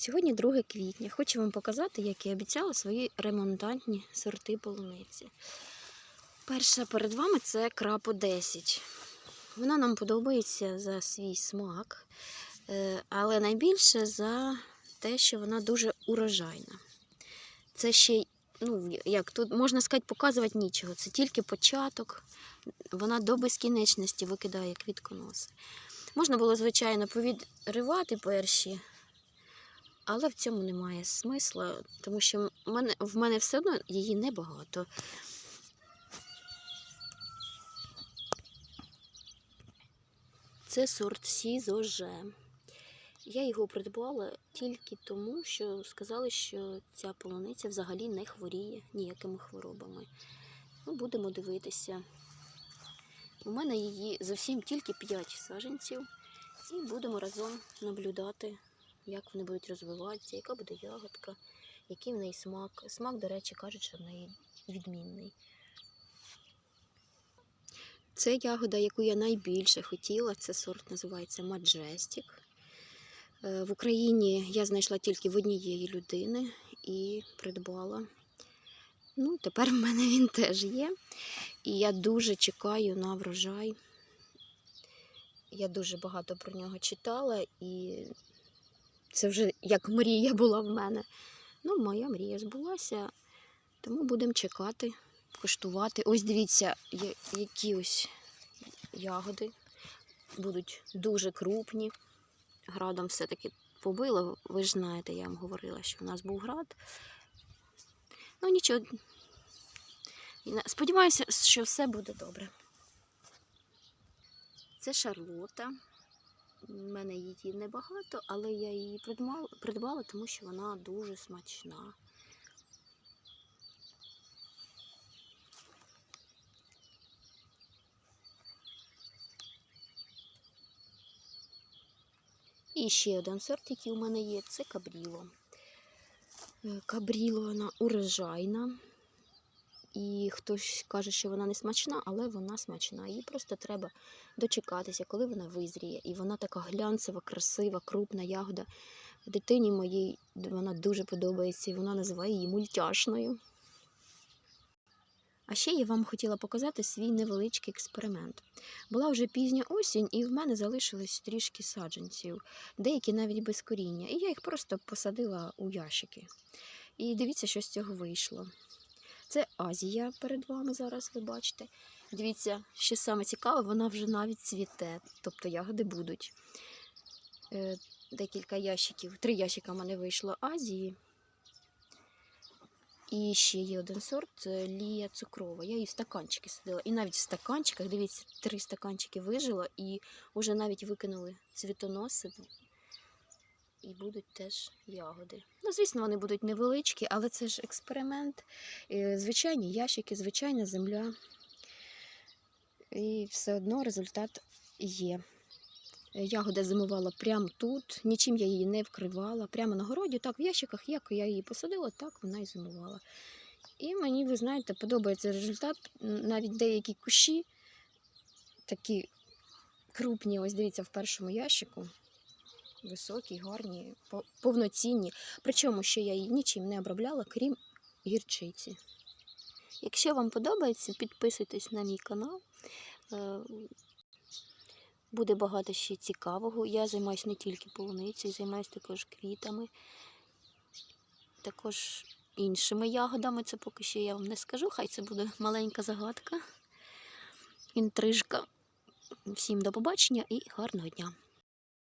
Сьогодні 2 квітня. Хочу вам показати, як я обіцяла свої ремонтантні сорти полуниці. Перша перед вами це крапо 10. Вона нам подобається за свій смак, е, але найбільше за те, що вона дуже урожайна. Це ще, ну, як тут можна сказати, показувати нічого. Це тільки початок. Вона до безкінечності викидає квітконоси. Можна було, звичайно, повідривати перші, але в цьому немає смисла, тому що в мене, в мене все одно її небагато. Це сорт Сізоже. Я його придбала тільки тому, що сказали, що ця полуниця взагалі не хворіє ніякими хворобами. Ну, будемо дивитися. У мене її зовсім тільки 5 саджанців, і будемо разом наблюдати, як вони будуть розвиватися, яка буде ягодка, який в неї смак. Смак, до речі, кажуть, що в неї відмінний. Це ягода, яку я найбільше хотіла. Це сорт називається Majestic. Е, В Україні я знайшла тільки в однієї людини і придбала. Ну, тепер в мене він теж є. І я дуже чекаю на врожай. Я дуже багато про нього читала, і це вже як мрія була в мене. Ну, моя мрія збулася, тому будемо чекати, коштувати. Ось дивіться, які ось ягоди будуть дуже крупні. Градом все-таки побило. Ви ж знаєте, я вам говорила, що в нас був град. Ну, нічого. Сподіваюся, що все буде добре. Це шарлота. У мене її небагато, але я її придбала, придбала, тому що вона дуже смачна. І ще один сорт, який у мене є, це кабріло. Е, Кабріло вона урожайна. І хтось каже, що вона не смачна, але вона смачна. Їй просто треба дочекатися, коли вона визріє. І вона така глянцева, красива, крупна ягода. Дитині моїй вона дуже подобається, і вона називає її мультяшною. А ще я вам хотіла показати свій невеличкий експеримент. Була вже пізня осінь, і в мене залишилось трішки саджанців, деякі навіть без коріння. І я їх просто посадила у ящики. І дивіться, що з цього вийшло. Це Азія перед вами зараз, ви бачите. Дивіться, що саме цікаве, вона вже навіть цвіте, тобто ягоди будуть. Е, Декілька ящиків, три ящика в мене вийшло Азії. І ще є один сорт лія цукрова. Я її в стаканчики садила. І навіть в стаканчиках, дивіться, три стаканчики вижила і вже навіть викинули цвітоноси. І будуть теж ягоди. Ну, звісно, вони будуть невеличкі, але це ж експеримент. Звичайні ящики, звичайна земля. І все одно результат є. Ягода зимувала прямо тут, нічим я її не вкривала, прямо на городі, так в ящиках, як я її посадила, так вона і зимувала. І мені, ви знаєте, подобається результат. Навіть деякі кущі, такі крупні, ось дивіться, в першому ящику. Високі, гарні, повноцінні. Причому ще я її нічим не обробляла, крім гірчиці. Якщо вам подобається, підписуйтесь на мій канал. Е, Буде багато ще цікавого. Я займаюся не тільки полуницею, займаюся також квітами, також іншими ягодами. Це поки що я вам не скажу. Хай це буде маленька загадка, інтрижка. Всім до побачення і гарного дня!